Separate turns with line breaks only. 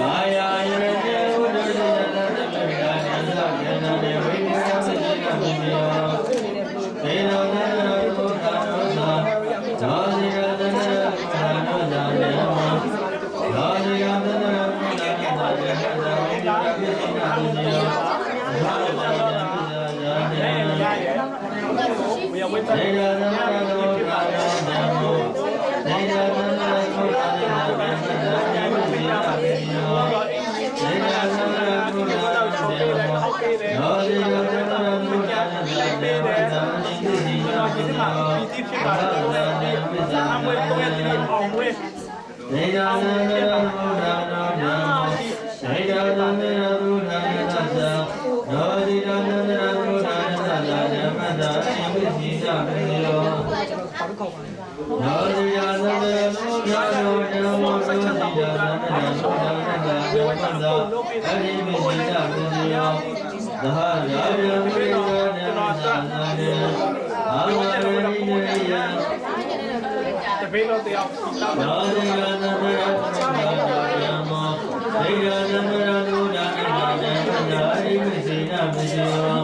哎呀，人间不值得，怎么还恋上天上的飞鸟？飞到天上不着家，找一个男人难到像我？找一个男人难到像他？哎呀，
哎呀，我要回家。 နာနောဒီရနာနာဘုရားနေနာန
ာသိသိနာသိနာ
ဖြစ်ပါလေ
အမွေတော့ရတဲ့အ
ောင်ဝဲ
နေရနာနာဘုရားနာနာနေရနာနာဘုရားနေနာနာနောဒီရနာနာဘုရားနေနာနာဓမ္မတာအဝိဇ္ဇိတမေယောနောတိယသတ္တမောဓာယောဓမ္မောသုတိယသတ္တမောဓာနတ္တဝေဝတ္တ
အ
ရိမိစိတပုညော သဟရာယံပိကနာသာနာနေအာဝရိနေယ
တပိလောတယောက်သာနာနေရ
နမရသာနာယမောဒေယနမရလုနာနေနာနေနာရိမစေနာမေယော